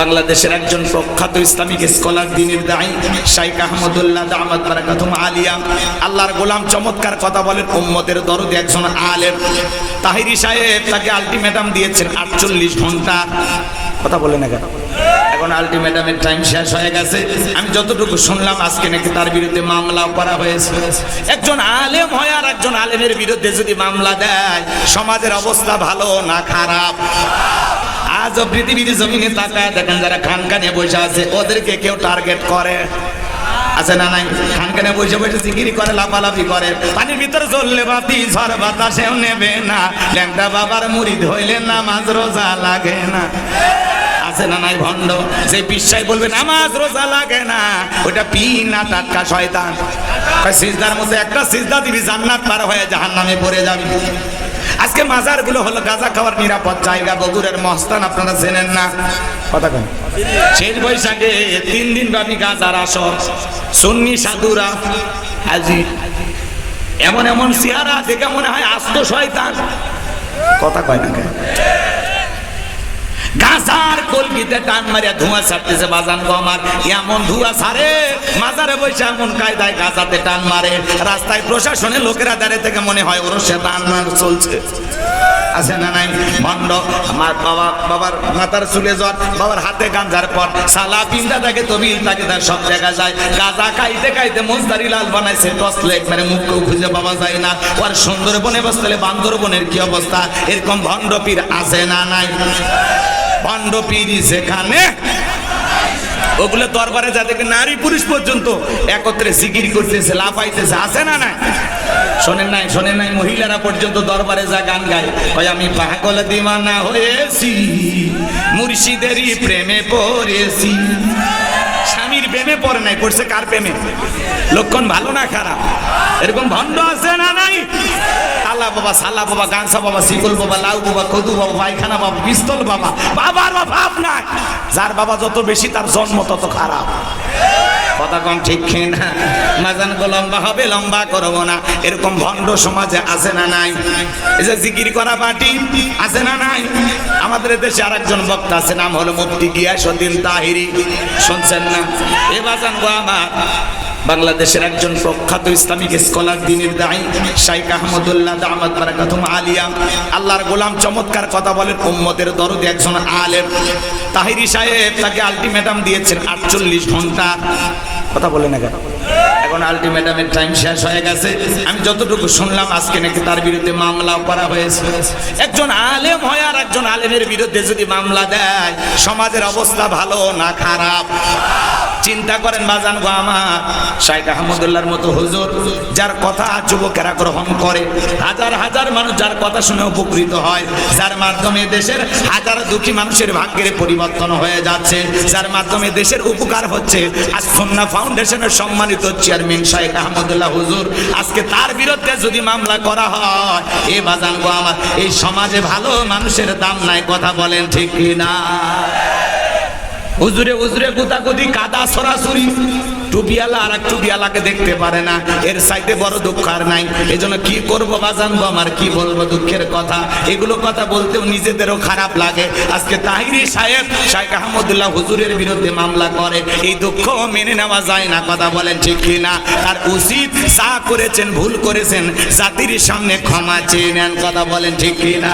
বাংলাদেশের একজন প্রখ্যাত ইসলামিক স্কলার, দিনের দায়ী শাইক আহমদুল্লাহ দামাত বারাকাতুম আলিয়া। আল্লাহর গোলাম চমৎকার কথা বলেন, উম্মতের দরদে একজন আলেম। তাহিরি সাহেব তাকে আলটিমেটাম দিয়েছেন, আটচল্লিশ ঘণ্টা। কথা বলে না এখন আলটিমেটামের টাইম শেষ হয়ে গেছে। আমি যতটুকু শুনলাম, আজকে নাকি তার বিরুদ্ধে মামলাও করা হয়েছে। একজন আলেম হয় আর একজন আলেমের বিরুদ্ধে যদি মামলা দেয়, সমাজের অবস্থা ভালো না খারাপ? আজও পৃথিবীর জমিনে তাকায় দেখেন যারা খানকানে বসে আছে, ওদেরকে কেউ টার্গেট করে? আছে না নাই? খানকানে বসে বসে সিকিরি করে, লাফালাফি করে। পানির ভিতরে চললে বাতি, ঝড় বাতাসেও নেবে না। ল্যাংটা বাবার মুড়ি ধইলে নামাজ রোজা লাগে না। আছে না নাই ভণ্ড? সেই বিশ্বাই বলবে, নামাজ রোজা লাগে না। ওটা পি না টাটকা শয়তান? সিজদার মধ্যে একটা সিজদা দিবি, জান্নাত পার হয়ে জাহান্নামে পড়ে যাবি। আজকে মাজারগুলো হলো গাঁজা খাওয়ার নিরাপদ জায়গা। বগুড়ের মহস্তান আপনারা জেনেন না। কথা কেন। শেষ বৈশাখে তিন দিন ব্যাপী গাঁজার আসর। সুন্নি সাধুরা হাজি। এমন এমন চেহারা দেখে মনে হয় আস্ত শয়তান। কথা কয় না কেন? গাছার কলকিতে টান মারিয়া ধোঁয়া ছাড়তেছে বাজান গো আমার। এমন ধোঁয়া ছাড়ে, মাজারে বসে এমন কায়দায় গাছাতে টান মারে। রাস্তায় প্রশাসনে লোকেরা দাঁড়িয়ে থেকে মনে হয় ওর সে টান মার চলছে। আছে না নাই? ভণ্ড আমার বাবা, বাবার মাথার চুলে জ্বর, বাবার হাতে গাঞ্জার পর। সালা পিন্দা থাকে, তবিল থাকে, তার সব জায়গা যায়। গাঁজা খাইতে খাইতে মোজদারি লাল বানাইছে টসলে একবারে মুখকেও খুঁজে পাওয়া যায় না। ওর সুন্দরবনে বসলে বান্দরবনের কি অবস্থা? এরকম ভণ্ড পীর আছে না নাই? ভণ্ড পীর যেখানে, ওগুলো দরবারে যাদেরকে নারী পুরুষ পর্যন্ত একত্রে জিকির করতেছে, লাফাইতেছে, আছে না নাই? শোনেন নাই শোনেন নাই, মহিলারা পর্যন্ত দরবারে যা গান গায়। হয় আমি পাগল দিওয়ানা হয়েছি মুর্শিদেরই প্রেমে পড়েছি। স্বামীর প্রেমে পড়ে নাই, পড়ছে কার প্রেমে? লক্ষণ ভালো না খারাপ? এরকম ভণ্ড আছে না নাই? আল্লাহ বাবা সাল্লা বাবা গানসা বাবা, শিকল বাবা, লাউ বাবা, কদু বাবা, পায়খানা বাবা, পিস্তল বাবা, বাবার বাপ নাই যার বাবা যত বেশি তার জন্ম তত খারাপ। কথা কম ঠিক না মাজান লম্বা হবে, লম্বা করব না। এরকম ভণ্ড সমাজে আছে না নাই? এই যে জিকির করা পার্টি আছে না নাই? আমাদের দেশে আর একজন বক্তা আছে, নাম হলো মুফতি গিয়াসুদ্দিন তাহিরি। শুনছেন না? এ বাজান গো আমার। বাংলাদেশের একজন প্রখ্যাত ইসলামিক স্কলার, দিনের দায়ী শাইক আহমদুল্লাহ দামাদ বারাকাতুম আলিয়া। আল্লাহর গোলাম চমৎকার কথা বলেন, উম্মতের দরদে একজন আলেম। তাহিরি সাহেব তাকে আলটিমেটাম দিয়েছেন, আটচল্লিশ ঘণ্টা। কথা বলে না কেন এখন আলটিমেটামের টাইম শেষ হয়ে গেছে। আমি যতটুকু শুনলাম, আজকে নাকি তার বিরুদ্ধে মামলাও করা হয়েছে। একজন আলেম হয় আর একজন আলেমের বিরুদ্ধে যদি মামলা দেয়, সমাজের অবস্থা ভালো না খারাপ? চিন্তা করেন বাজান গো আমার। শাইখ আহমদুল্লাহর মতো হুজুর, যার কথা যুবকেরা গ্রহণ করে, হাজার হাজার মানুষ যার কথা শুনে উপকৃত হয়, যার মাধ্যমে দেশের হাজার দুঃখী মানুষের ভাগ্যের পরিবর্তন হয়ে যাচ্ছে, যার মাধ্যমে দেশের উপকার হচ্ছে। আজ সন্না ফাউন্ডেশনের সম্মানিত চেয়ারম্যান শাহেখ আহমদুল্লাহ হুজুর, আজকে তার বিরুদ্ধে যদি মামলা করা হয়, এ বাজাঙ্গ আমার, এই সমাজে ভালো মানুষের দাম নাই, কথা বলেন ঠিক কিনা? হুজুরে হুজুরে, গুতাগুতি, কাদা, সরাসরি। টুপিয়ালা আর এক টুপিয়ালাকে দেখতে পারে না। এর সাইডে বড় দুঃখ আর নাই। এই জন্য কি করব বা জানব আমার? কি বলব দুঃখের কথা? এগুলো কথা বলতেও নিজেদেরও খারাপ লাগে। আজকে তাহিরি সাহেব, শাইখ আহমদুল্লাহ হুজুরের বিরুদ্ধে মামলা করে। এই দুঃখ মেনে নেওয়া যায় না, কথা বলেন ঠিক কিনা? তার উচিত যা করেছেন, ভুল করেছেন, জাতির সামনে ক্ষমা চেয়ে নেন, কথা বলেন ঠিক কিনা?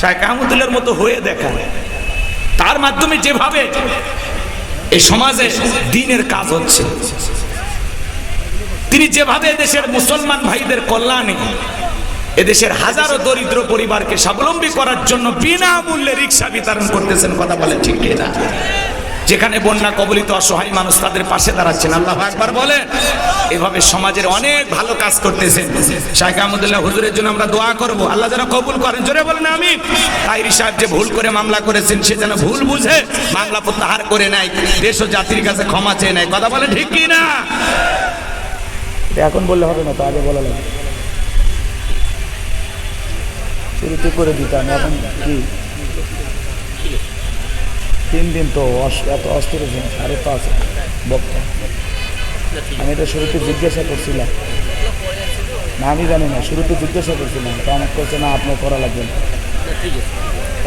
শাইখ আহমদুল্লাহর মতো হয়ে দেখা। তার মাধ্যমে যেভাবে এই সমাজে দিনের কাজ হচ্ছে। তিনি যেভাবে দেশের মুসলমান ভাইদের কল্যাণে এদেশের হাজারো দরিদ্র পরিবারকে স্বাবলম্বী করার জন্য বিনামূল্যে রিক্সা বিতরণ করতেছেন, কথা বলে ঠিক না যেখানে বন্যা কবলিত অসহায় মানুষ তাদের পাশে দাঁড়াচ্ছেন। আল্লাহ একবার বলেন। এভাবে সমাজের অনেক ভালো কাজ করতেছেন। শাইখ আহমদুল্লাহ হুজুরের জন্য আমরা দোয়া করব। আল্লাহ যেন কবুল করেন। জোরে বলেন আমি তাইরি সাহেব যে ভুল করে মামলা করেছেন, সে যেন ভুল বুঝে। মামলা প্রত্যাহার করে নেয়। দেশ ও জাতির কাছে ক্ষমা চেয়ে নেয়। কথা বলে ঠিক কি না এখন বললে হবে না তো, আগে বলা লাগবে। শুরুতে করে দিতাম এখন কি? তিন দিন তো এত অস্থির আরও তো আছে। বক্তা। আমি এটা শুরুতে জিজ্ঞাসা করছিলাম। না, আমি জানি না, শুরুতে জিজ্ঞাসা করছিলাম। তো আমাকে করছে না, আপনার করা লাগবে না।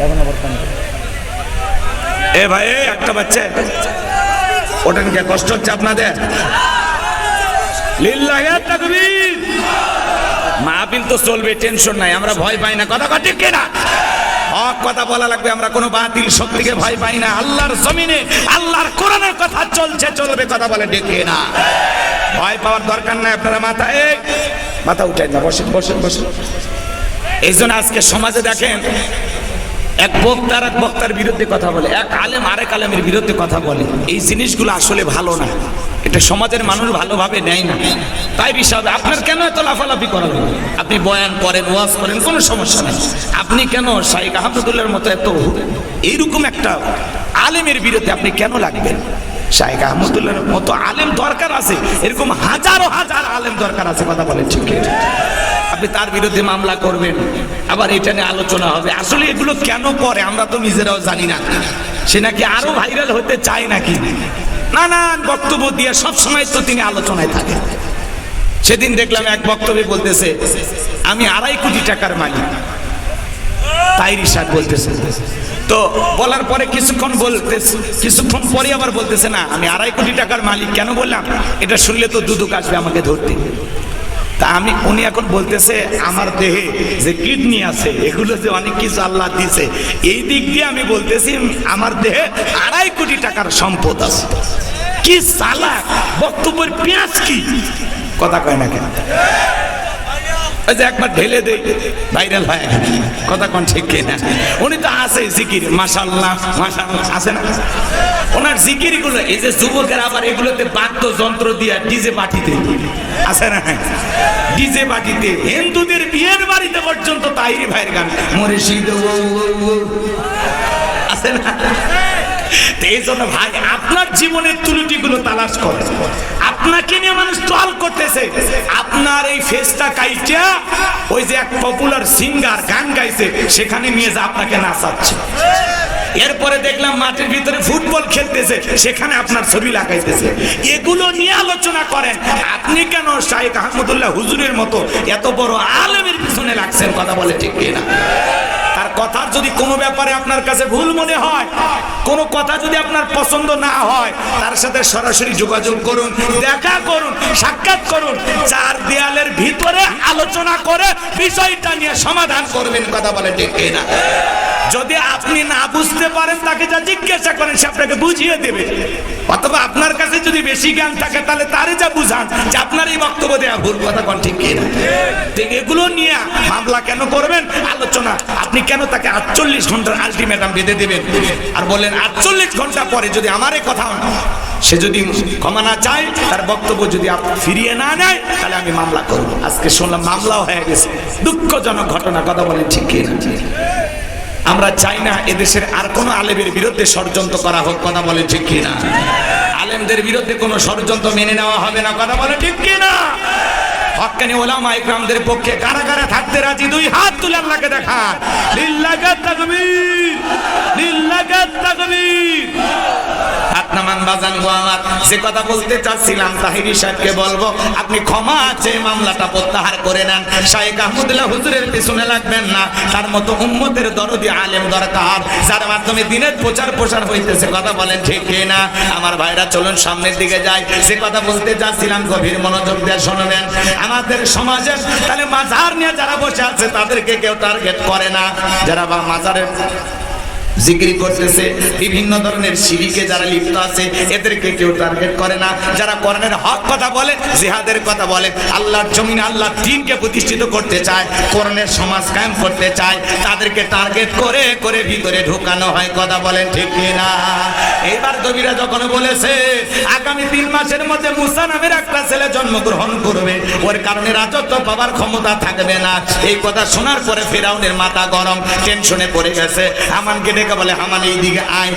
এখন আবার কেন এ ভাই একটা বাচ্চা। ওটান কে কষ্ট হচ্ছে আপনাদের। মাহফিল তো চলবে, টেনশন নাই, আমরা ভয় পাই না। কথা ঠিক কিনা? হক কথা বলা লাগবে, আমরা কোনো বাতিল শক্তিকে ভয় পাই না। আল্লাহর জমিনে, আল্লাহর কোরআনের কথা চলছে, চলবে কথা বলে ডেকে না। ভয় পাওয়ার দরকার নাই আপনারা মাথা, এই, মাথা উঠাই না, বসেন বসেন বসেন। এই জন্য আজকে সমাজে দেখেন, এক বক্তার এক বক্তার বিরুদ্ধে কথা বলে, এক আলেম আরেক আলেমের বিরুদ্ধে কথা বলে। এই জিনিসগুলো আসলে ভালো না। এটা সমাজের মানুষ ভালোভাবে নেয় না। তাই বিষয় আপনার কেন এত লাফালাফি করা? আপনি বয়ান করেন, ওয়াজ করেন, কোনো সমস্যা নেই। আপনি কেন শাইক আহমদুল্লাহর মতো এত এইরকম একটা আলেমের বিরুদ্ধে আপনি কেন লাগবেন? শাইক আহমদুল্লাহর মতো আলেম দরকার আছে, এরকম হাজারো হাজার আলেম দরকার আছে, কথা বলেন ঠিক? আপনি তার বিরুদ্ধে মামলা করবেন, আবার এটা নিয়ে আলোচনা হবে। আসলে এগুলো কেন করে? আমরা তো নিজেরাও জানি না। সে নাকি আরও ভাইরাল হতে চায় নাকি? নানান বক্তব্য দিয়ে সব সময় তো তিনি আলোচনায় থাকেন। সেদিন দেখলাম এক বক্তব্যে বলতেছে, আমি আড়াই কোটি টাকার মালিক। তাই রিসাদ বলতেছে। তো বলার পরে কিছুক্ষণ বলতেছে, কিছুক্ষণ পরে আবার বলতেছে, না, আমি আড়াই কোটি টাকার মালিক। কেন বললাম? এটা শুনলে তো দুদুক আসবে আমাকে ধরতে। তা আমি, উনি এখন বলতেছে, আমার দেহে যে কিডনি আছে, এগুলো যে অনেক কিছু আল্লাহ দিছে, এই দিক দিয়ে আমি বলতেছি, আমার দেহে আড়াই কোটি টাকার সম্পদ আছে। কি সালা? বক্তব্যের পেঁয়াজ কি? কথা কয় না কেন? ওই যে একবার ঢেলে দেই ভাইরাল হয়। কথা কোন ঠিক কিনা? উনি তো আছে জিকির মাশাল্লাহ মাশাল্লাহ আছে না? ওনার জিকিরগুলো এই যে যুবকের আবার এগুলোতে বাদ্যযন্ত্র দিয়া ডিজে পাঠিতে আছে না? ডিজে পাঠিতে হিন্দুদের বিয়ের বাড়িতে পর্যন্ত তাইরি ভাইয়ের গান। মরে শীত আছে না? আপনার জীবনের ত্রুটিগুলো তালাশ করে। আপনাকে নিয়ে মানুষ করতেছে। আপনার এই ফেসটা কাইটা ওই যে এক পপুলার সিঙ্গার গান গাইছে, সেখানে নিয়ে যা, আপনাকে নাচাচ্ছে। এরপরে দেখলাম মাঠের ভিতরে ফুটবল খেলতেছে, সেখানে আপনার ছবি লাগাইতেছে। এগুলো নিয়ে আলোচনা করেন। আপনি কেন শাহেখ আহমদুল্লাহ হুজুরের মতো এত বড় আলমের পিছনে লাগছেন, কথা বলে ঠিক কিনা? তার কথার যদি কোনো ব্যাপারে আপনার কাছে ভুল মনে হয়, কোনো কথা যদি আপনার পছন্দ না হয়, তার সাথে সরাসরি যোগাযোগ করুন, দেখা করুন, সাক্ষাৎ করুন, চার দেয়ালের ভিতরে আলোচনা করে বিষয়টা নিয়ে সমাধান করবেন, কথা বলে ঠিক কিনা? যদি আপনি না বুঝতে পারেন, তাকে যা জিজ্ঞাসা করেন, সে আপনাকে বুঝিয়ে দেবে। অথবা আপনার কাছে যদি বেশি জ্ঞান থাকে, তাহলে তারে যা বুঝান যে আপনার এই বক্তব্য দেওয়া ভুল কথা কোন ঠিক কিনা। এগুলো নিয়ে মামলা কেন করবেন? আলোচনা। আপনি কেন তাকে আটচল্লিশ ঘণ্টার আলটিমেটাম বেঁধে দেবেন? আর বললেন, আটচল্লিশ ঘণ্টা পরে যদি আমার কথা সে যদি ক্ষমা না চায়, তার বক্তব্য যদি ফিরিয়ে না নেয়, তাহলে আমি মামলা করব। আজকে শুনলাম মামলাও হয়ে গেছে। দুঃখজনক ঘটনা, কথা বলেন ঠিক কিনা। আমরা চাই না এদেশের আর কোনো আলেমের বিরুদ্ধে ষড়যন্ত্র করা হোক, কথা বলে ঠিক কিনা? আলেমদের বিরুদ্ধে কোনো ষড়যন্ত্র মেনে নেওয়া হবে না, কথা বলে ঠিক কিনা? হকানি ওলামা ইকরামদের পক্ষে কারা কারা থাকতে রাজি? দুই হাত তুলে আল্লাহকে দেখা লিল্লাগাত তাকবীর লিল্লাগাত তাকবীর। নামান বাজান গো আমার। যে কথা বলতে চাচ্ছিলাম, তাহিরি সাহেবকে বলব, আপনি ক্ষমা আছে মামলাটা প্রত্যাহার করে নেন। শাহেক আহমদুল্লাহ হুজুরের পিছনে লাগবেন না, তার মতো উম্মতের দরদি আলেম দরকার, যার মাধ্যমে দিনের প্রচার প্রসার হইতেছে, কথা বলেন ঠিক না আমার ভাইরা, চলুন সামনের দিকে যাই। সে কথা বলতে চাচ্ছিলাম, গভীর মনোযোগ দিয়ে শুনবেন। আমাদের সমাজের, তাহলে মাজার নিয়ে যারা বসে আছে, তাদেরকে কেউ টার্গেট করে না। যারা বা মাজারের জিকিরি করতেছে, বিভিন্ন ধরনের সিঁড়িকে যারা লিপ্ত আছে, এদেরকে কেউ টার্গেট করে না। যারা কোরআনের হক কথা বলে, জিহাদের কথা বলে, আল্লাহর জমিন আল্লাহর দিনকে প্রতিষ্ঠিত করতে চায় কোরআনের সমাজ কায়েম করতে চায়, তাদেরকে টার্গেট করে করে ভিতরে ঢোকানো হয়, কথা বলেন ঠিক না এইবার কবিরা যখন বলেছে, আগামী তিন মাসের মধ্যে মুসা নামের একটা ছেলে জন্মগ্রহণ করবে, ওর কারণে রাজত্ব পাবার ক্ষমতা থাকবে না। এই কথা শোনার পরে ফেরাউনের মাথা গরম টেনশনে পড়ে গেছে। হামানকে ডেকে বলে হামান এই দিকে আয়।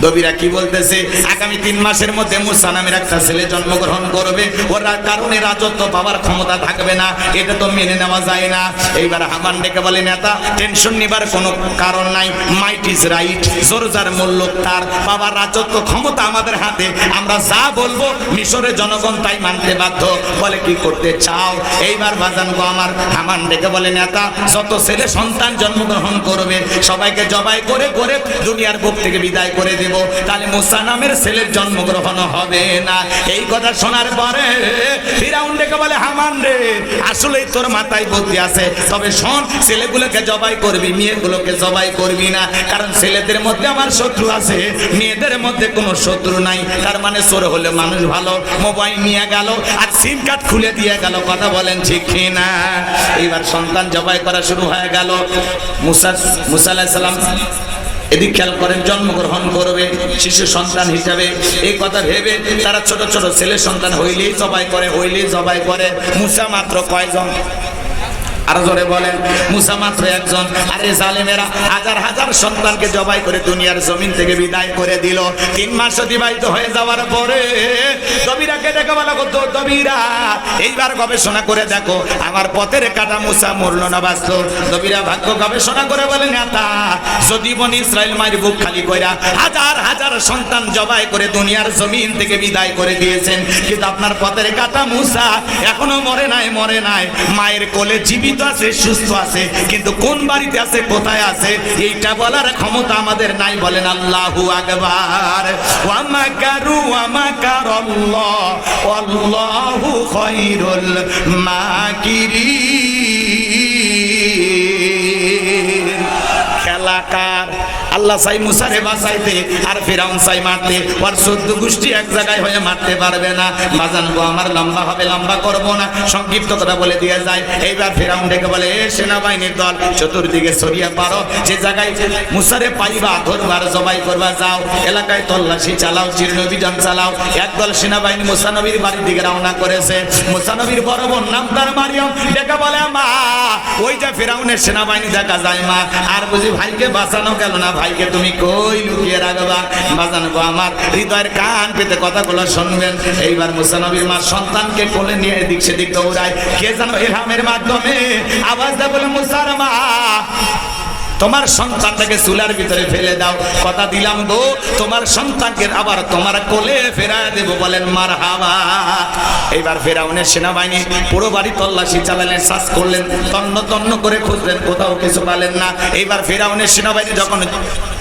দবিরা কি বলতেছে? আগামী তিন মাসের মধ্যে মুসা নামের একটা ছেলে জন্মগ্রহণ করবে। ওর কারণে রাজত্ব পাওয়ার ক্ষমতা থাকবে না। এটা তো মেনে নেওয়া যায় না। এইবার হামান ডেকে বলে, নেতা টেনশন নিবার কোনো কারণ নাই। মাইট ইজ রাইট জোরজার মূল্য তার। বাবার রাজত্ব ক্ষমতা আমাদের হাতে। আমরা যা বলব মিশরের জনগণ তাই মানতে বাধ্য। বলে, কি করতে চাও? এইবার বাজান গো আমার হামান ডেকে বলে, নেতা, যত ছেলে সন্তান জন্মগ্রহণ করবে, সবাইকে জবাই করে করে দুনিয়ার বুক থেকে বিদায় করে দেব। তাহলে মুসা নামের ছেলের জন্মগ্রহণ হবে না। এই কথা শোনার পরে ফিরাউন ডেকে বলে, হামান রে, আসলেই তোর মাথায় বুদ্ধি আছে। তবে শোন, ছেলেগুলোকে জবাই করবি, মেয়েগুলোকে জবাই করবি না। কারণ ছেলেদের মধ্যে আমার শত্রু আছে, মেয়েদের মধ্যে কোনো শত্রু নাই। তার মানে চোর হলে মানুষ ভালো। মোবাইল নিয়ে গেল, আর সিম কার্ড খুলে দিয়ে গেল। কথা বলেন ঠিক না এইবার সন্তান জবাই করা শুরু হয়ে গেল। মুসা মুসা আলাইহিস সালাম এদিক খেয়াল করেন, জন্মগ্রহণ করবে, শিশু সন্তান হিসাবে। এই কথা ভেবে তারা ছোট ছোট ছেলে সন্তান হইলেই জবাই করে, হইলেই জবাই করে। মুসা মাত্র কয়জন? আরও জোরে বলেন, মুসা মাত্র একজন। আরে জালেমেরা, হাজার হাজার সন্তানকে জবাই করে দুনিয়ার জমিন থেকে বিদায় করে দিল। তিন মাস অতিবাহিত হয়ে যাওয়ার পরে দবিরাকে দেখে বলা করতো দবিরা এইবার গবেষণা করে দেখো, আমার পথের কাটা মুসা মরল না বাঁচল। দবিরা ভাগ্য গবেষণা করে বলে, নেতা, যদি বনি ইসরায়েল মায়ের বুক খালি কইরা হাজার হাজার সন্তান জবাই করে দুনিয়ার জমিন থেকে বিদায় করে দিয়েছেন, কিন্তু আপনার পথের কাটা মুসা এখনও মরে নাই মরে নাই। মায়ের কোলে জীবিত আছে, সুস্থ আছে, কিন্তু কোন বাড়িতে আছে, কোথায় আছে, এইটা বলার ক্ষমতা আমাদের নাই বলেন আল্লাহু আকবার। ওয়ামাকারু ওয়ামাকার আল্লাহ আল্লাহু খেলাকার আল্লাহ চাই মুসারে বাঁচাইতে, আর ফেরাউন চাই মারতে। ওর চোদ্দ গোষ্ঠী এক জায়গায় হয়ে মারতে পারবে না। বাজান গো আমার লম্বা হবে, লম্বা করব না। সংক্ষিপ্ত কথা বলে দিয়ে যায়। এইবার ফেরাউন ডেকে বলে, এ সেনাবাহিনীর দল, চতুর্দিকে ছড়িয়ে পারো। যে জায়গায় মুসারে পাইবা, ধরবার, জবাই করবা, যাও। এলাকায় তল্লাশি চালাও, জীর্ণ অভিযান চালাও। একদল সেনাবাহিনী মুসানবীর বাড়ির দিকে রওনা করেছে। মুসানবীর বড় বোন নাম তার মারিয়াম। ডেকে বলে, মা, ওই যে ফেরাউনের সেনাবাহিনী দেখা যায়, মা। আর বুঝি ভাইকে বাঁচানো গেল না ভাইকে তুমি কই লুকিয়ে রাখবা? বাজান গো আমার হৃদয়ের কান পেতে কথাগুলো শুনবেন। এইবার মুসানবীর মা সন্তানকে কোলে নিয়ে এদিক সেদিক দৌড়ায়। কে জানো এলহামের মাধ্যমে আওয়াজ দেয় বলে, মুসার মা তোমার সন্তানটাকে চুলার ভিতরে ফেলে দাও। কথা দিলাম গো, তোমার সন্তানকে আবার তোমার কোলে ফেরায় দেব বলেন মার হাওয়া এইবার ফেরাউনের সেনাবাহিনী পুরো বাড়ি তল্লাশি চালালেন, শ্বাস করলেন, তন্ন তন্ন করে খুঁজলেন, কোথাও কিছু পালেন না। এইবার ফেরাউনের সেনাবাহিনী যখন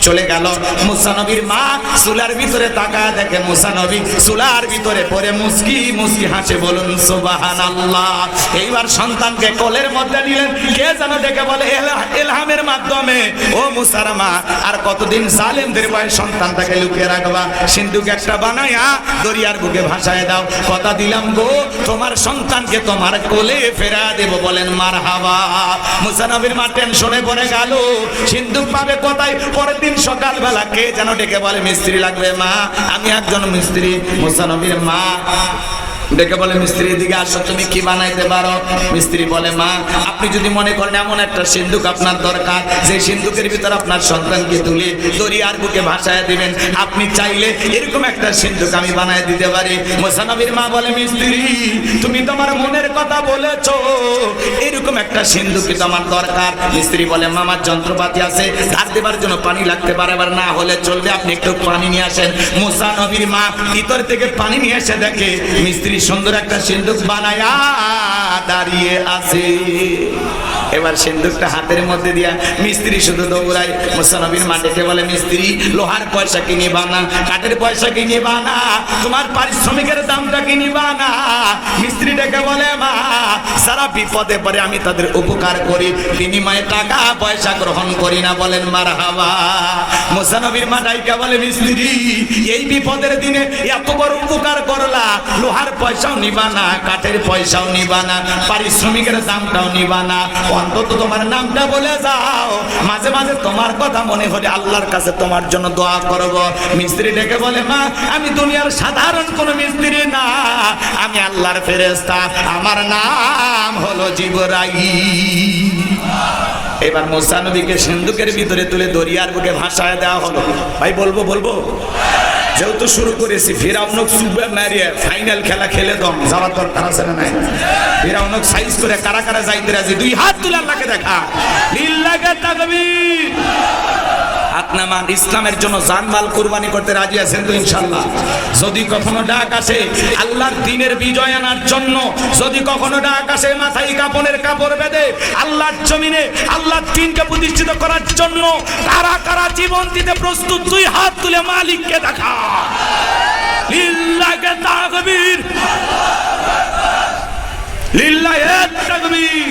চলে গেল মুসানবীর মা চুলার ভিতরে তাকায় দেখে মুসানবী চুলার ভিতরে পরে মুস্কি মুস্কি হাসে বলুন সুবাহান আল্লাহ এইবার সন্তানকে কোলের মধ্যে নিলেন, কে যেন দেখে বলে, এলহা- এলহামের মাধ্যমে ও মুসারমা, আর কতদিন জালেমদের ভয়ে সন্তানটাকে লুকিয়ে রাখবা? সিন্ধুকে একটা বানায়া দরিয়ার বুকে ভাসায় দাও। কথা দিলাম গো, তোমার সন্তানকে তোমার কোলে ফেরা দেব বলেন মার হাওয়া মুসানবীর মা টেনশনে পড়ে গেল। সিন্ধুক পাবে কোথায়? পরের দিন সকালবেলা কে যেন ডেকে বলে, মিস্ত্রি লাগবে মা, আমি একজন মিস্ত্রি। মুসানবীর মা ডেকে বলে মিস্ত্রি দিকে আসো, তুমি কি বানাইতে পারো? মিস্ত্রি বলে, মা, আপনি যদি মনে করেন এমন একটা সিন্ধুক আপনার দরকার, যে সিন্ধুকের ভিতর আপনার সন্তানকে তুলে দরিয়ার বুকে ভাসায় দিবেন, আপনি চাইলে এরকম একটা সিন্ধুক আমি বানায় দিতে পারি। মোসানবীর মা বলে, মিস্ত্রি, তুমি তোমার মনের কথা বলেছ, এরকম একটা সিন্ধুক তো আমার দরকার। মিস্ত্রি বলে মামার যন্ত্রপাতি আছে, ধার দেবার জন্য পানি লাগতে পারে, আবার না হলে চলবে, আপনি একটু পানি নিয়ে আসেন। মুসা নবীর মা ভিতর থেকে পানি নিয়ে এসে দেখে, মিস্ত্রি সুন্দর একটা সিন্ধুক বানায়া দাঁড়িয়ে আছে। এবার সিন্ধুকটা হাতের মধ্যে দিয়া মিস্ত্রি শুধু দৌড়ায়। মুসানবীর মা ডেকে বলে, মিস্ত্রি, লোহার পয়সা কিনে বানা কাঠের পয়সা কিনে বানা তোমার পারিশ্রমিকের দামটা কিনে বানা মিস্ত্রি ডেকে বলে, মা, সারা বিপদে পরে আমি তাদের উপকার করি, বিনিময়ে টাকা পয়সা গ্রহণ করি না। বলেন মার হাওয়া মুসানবীর মা ডাইকা বলে, মিস্ত্রি, এই বিপদের দিনে এত বড় উপকার করলা। লোহার পয়সাও নিবা না, কাঠের পয়সাও নিবা না, পারিশ্রমিকের দামটাও নিবা না। অন্তত তোমার নামটা বলে যাও। মাঝে মাঝে তোমার কথা মনে হলে আল্লাহর কাছে তোমার জন্য দোয়া করব। মিস্ত্রি ডেকে বলে, মা, আমি দুনিয়ার সাধারণ কোন মিস্ত্রি না। আমি আল্লাহর ফেরেস্তা আমার নাম হলো জিবরাই এবার মোসা নবীকে সিন্ধুকের ভিতরে তুলে দরিয়ার বুকে ভাসায় দেওয়া হলো। ভাই, বলব বলব? যেহেতু শুরু করেছি ফিরাউনক সুবে মারিয়ে ফাইনাল খেলা খেলে দম। যাওয়ার দরকার আছে না নাই? ফিরাউনক সাইজ করে কারা কারা যাইতে রাজি? দুই হাত তুলে আল্লাহকে দেখা। লাগে তাকবীর। আপনামান ইসলামের জন্য জানমাল কুরবানি করতে রাজি আছেন তো ইনশাল্লাহ যদি কখনো ডাক আসে, আল্লাহর দিনের বিজয় আনার জন্য, যদি কখনো ডাক আসে, মাথায় কাপড়ের কাপড় বেঁধে, আল্লাহর জমিনে, আল্লাহর দিনকে প্রতিষ্ঠিত করার জন্য কারা কারা জীবন দিতে প্রস্তুত, দুই হাত তুলে মালিককে দেখা। লিল্লাহকে তাকবীর। লিল্লাহে তাকবীর।